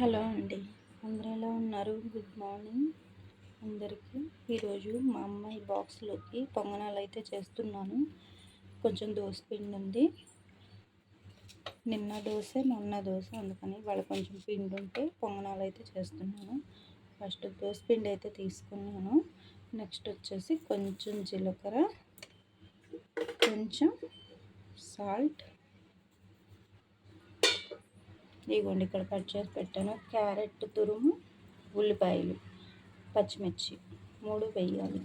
Hello అండి. అందరూ ఎలా ఉన్నారు? గుడ్ మార్నింగ్ అందరికీ ఈరోజు మా అమ్మాయి బాక్స్లోకి పొంగనాలు అయితే చేస్తున్నాను. కొంచెం దోశ పిండి ఉంది. నిన్న దోశ మొన్న దోశ అందుకని వాళ్ళ కొంచెం పిండి ఉంటే పొంగనాలు అయితే చేస్తున్నాను. ఫస్ట్ దోశ పిండి అయితే తీసుకున్నాను. నెక్స్ట్ వచ్చేసి కొంచెం జీలకర్ర కొంచెం సాల్ట్ ఇదిగోండి ఇక్కడ కట్ చేసి పెట్టాను. క్యారెట్ తురుము ఉల్లిపాయలు పచ్చిమిర్చి మూడు వేయాలి.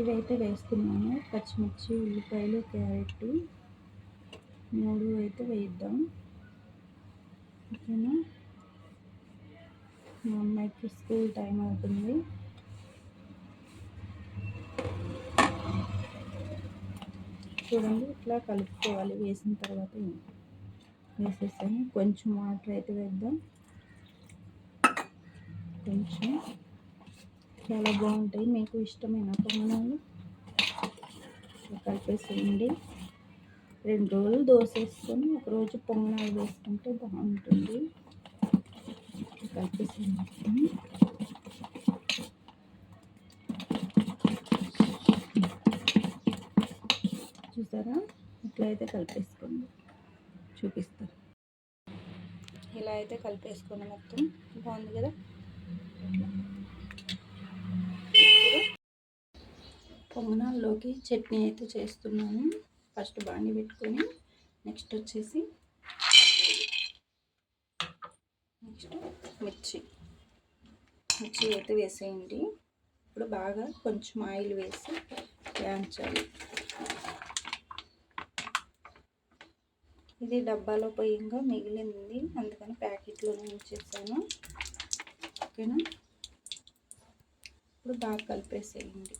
ఇవైతే వేస్తున్నాను. పచ్చిమిర్చి ఉల్లిపాయలు క్యారెట్ మూడు అయితే వేద్దాం. ఓకేనా? మా అమ్మాయికి స్కూల్ టైం అవుతుంది. చూడండి ఇట్లా కలుపుకోవాలి. వేసిన తర్వాత వేసేసాము కొంచెం వాటర్ అయితే వేద్దాం. కొంచెం చాలా బాగుంటాయి. మీకు ఇష్టమైన పొంగనాలు. కలిపేసేయండి. రెండు రోజులు దోశ వేసుకొని ఒకరోజు పొంగనాలు వేసుకుంటే బాగుంటుంది. కలిపేసి చూసారా ఇట్లా అయితే కలిపేసుకోండి. చూపిస్తాను ఇలా అయితే కలిపేసుకోండి మొత్తం. బాగుంది కదా? పొంగనాల్లోకి చట్నీ అయితే చేస్తున్నాను. ఫస్ట్ బాండి పెట్టుకొని నెక్స్ట్ వచ్చేసి నెక్స్ట్ మిర్చి. మిర్చి అయితే వేసేయండి. ఇప్పుడు బాగా కొంచెం ఆయిల్ వేసి వేయించాలి. ఇది డబ్బాలో పోయింగా మిగిలింది. అందుకని ప్యాకెట్లోనే ఉంచేసాను ఓకేనా? ఇప్పుడు బాగా కలిపేసేయండి.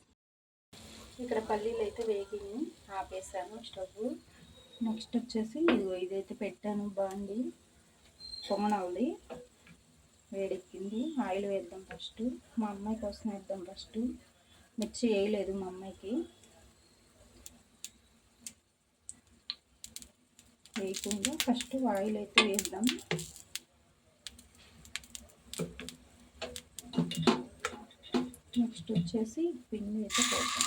ఇక్కడ పల్లీలు అయితే వేగింది. ఆపేసాను స్టవ్. నెక్స్ట్ వచ్చేసి ఇదైతే పెట్టాను బాండి. పొంగనవుది వేడెక్కింది. ఆయిల్ వేద్దాం ఫస్ట్. మా అమ్మాయి కోసం వేద్దాం ఫస్ట్. మిర్చి వేయలేదు మా అమ్మాయికి. వేయకుండా ఫస్ట్ ఆయిల్ అయితే వేద్దాం. నెక్స్ట్ వచ్చేసి పిండి అయితే పోతాం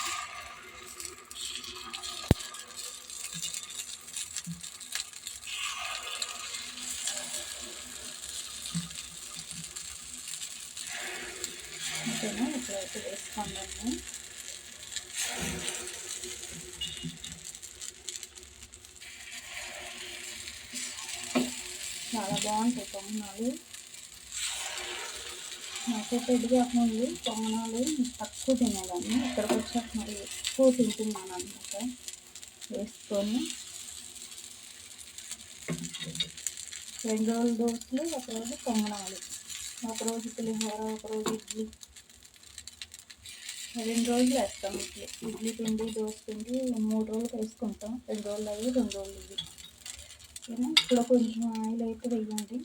ఓకేనా? ఇప్పుడైతే వేసుకుందాము. చాలా బాగుంటాయి పొంగనాలు నాకైతే ఎదిగా ఉంది పొంగనాలు తక్కువ తినేదాన్ని. ఇక్కడికి వచ్చాక మరి ఎక్కువ తింటున్నాను అనమాట వేసుకొని రెండు రోజులు దోశలు ఒకరోజు పొంగనాలు ఒకరోజు పులిహోర ఒకరోజు ఇడ్లీ. రెండు రోజులు వేస్తాం ఇడ్లీ. ఇడ్లీ పిండి దోశ పిండి మూడు రోజులు వేసుకుంటాం. రెండు రోజులు అవి రెండు రోజులు ఇవి ఓకేనా? ఇప్పుడు కొంచెం ఆయిల్ అయితే వేయండి.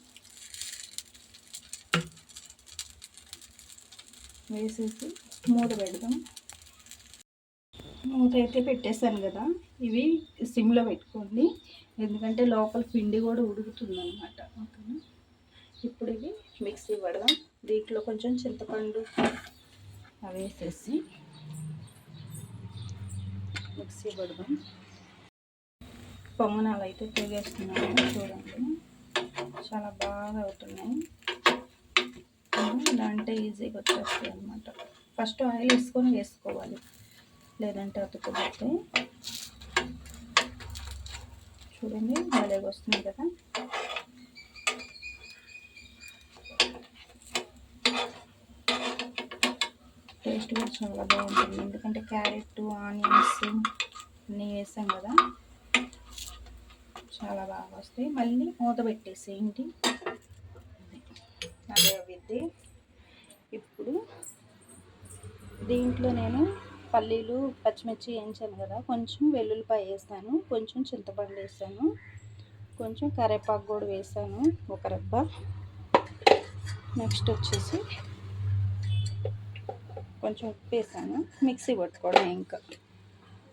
వేసేసి మూత పెడదాం. మూత అయితే పెట్టేశాను కదా. ఇవి సిమ్లో పెట్టుకోండి. ఎందుకంటే లోపల పిండి కూడా ఉడుకుతుంది అనమాట ఓకేనా? ఇప్పుడు ఇవి మిక్సీ పడదాం. దీంట్లో కొంచెం చింతపండు అవి వేసేసి మిక్సీ పడదాం. పొంగనాలు అయితే తెగేస్తున్నాను చూడండి. చాలా బాగా అవుతున్నాయి. ఇలా అంటే ఈజీగా వచ్చేస్తాయి అనమాట ఫస్ట్ ఆయిల్ వేసుకొని వేసుకోవాలి. లేదంటే అతుకుపోతే చూడండి భలేగా వస్తుంది కదా. టేస్ట్ కూడా చాలా బాగుంటుంది. ఎందుకంటే క్యారెట్ ఆనియన్స్ అన్నీ వేసాం కదా. చాలా బాగా వస్తాయి. మళ్ళీ మూత పెట్టేసేయండి అదే అవిద్ది. ఇప్పుడు దీంట్లో నేను పల్లీలు పచ్చిమిర్చి వేయించాను కదా కొంచెం వెల్లుల్లిపాయ వేస్తాను కొంచెం చింతపండు వేస్తాను కొంచెం కరేపాకు కూడా వేసాను ఒక రెబ్బ. నెక్స్ట్ వచ్చేసి కొంచెం ఉప్పు వేసాను మిక్సీ పట్టుకోవడం ఇంకా.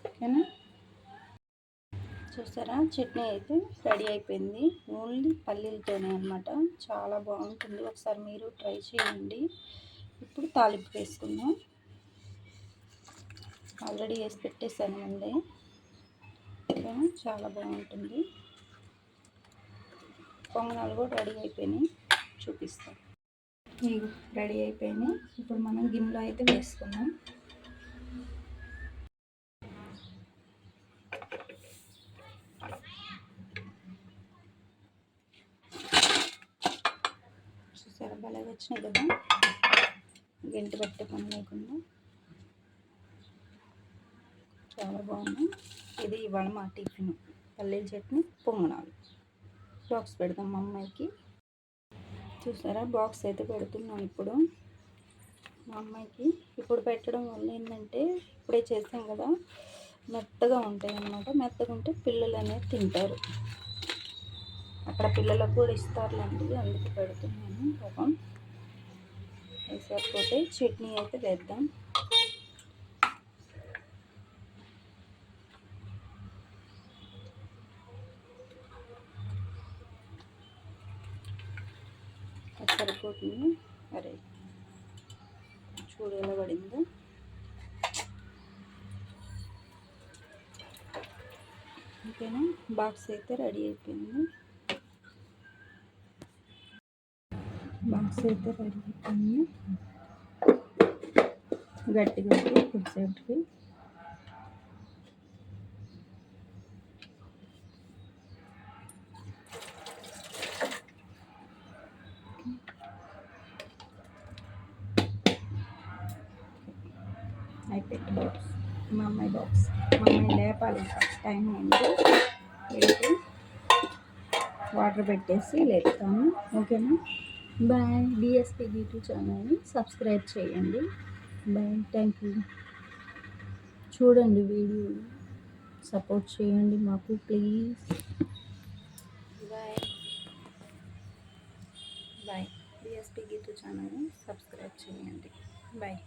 ఓకేనా? చూసారా? చట్నీ అయితే రెడీ అయిపోయింది. ఓన్లీ పల్లీలతోనే అనమాట చాలా బాగుంటుంది. ఒకసారి మీరు ట్రై చేయండి. ఇప్పుడు తాలింపు వేసుకుందాం. ఆల్రెడీ వేసి పెట్టేశాను అండి చాలా బాగుంటుంది. పొంగనాలు కూడా రెడీ అయిపోయినాయి. చూపిస్తాం. రెడీ అయిపోయినాయి. ఇప్పుడు మనం గిన్నెలో అయితే వేసుకుందాం. చాలా బాగా వచ్చినాయి కదా. గంటి పట్టే పని లేకుండా. చాలా బాగుంది ఇది ఇవాళ మా టిఫిన్. పల్లీల చట్నీ పొంగనాలు. బాక్స్ పెడదాం మా అమ్మాయికి. చూసారా బాక్స్ అయితే పెడుతున్నాం ఇప్పుడు. మా అమ్మాయికి ఇప్పుడు పెట్టడం వల్ల ఏంటంటే ఇప్పుడే చేసాం కదా. మెత్తగా ఉంటాయి అన్నమాట మెత్తగా ఉంటే పిల్లలు అనేది తింటారు. అక్కడ పిల్లలకు కూడా ఇస్తారులేండి అందుకు పెడుతున్నాను. పాపం వేసకపోతే చట్నీ అయితే వేద్దాం. సరిపోతుంది. అరే చూడు ఎలా పడిందో. ఓకేనా? బాక్స్ అయితే రెడీ అయిపోయింది. బాక్స్ అయితే రెడీ అయిపోయింది గట్టి ఉంది కొద్దిసేపటికి అయిపోయింది బాక్స్ మా అమ్మాయి బాక్స్ మా అమ్మాయి లేపాలి టైం అయింది లేపి వాటర్ పెట్టేసి లేపుతాము ఓకేనా బాయ్. డిఎస్పీ యూట్యూబ్ ఛానల్ని సబ్స్క్రైబ్ చేయండి. బాయ్. థ్యాంక్ యూ చూడండి వీడియో. సపోర్ట్ చేయండి మాకు please bye. Bye. DSP Geethu ఛానల్ని సబ్స్క్రైబ్ చేయండి. బాయ్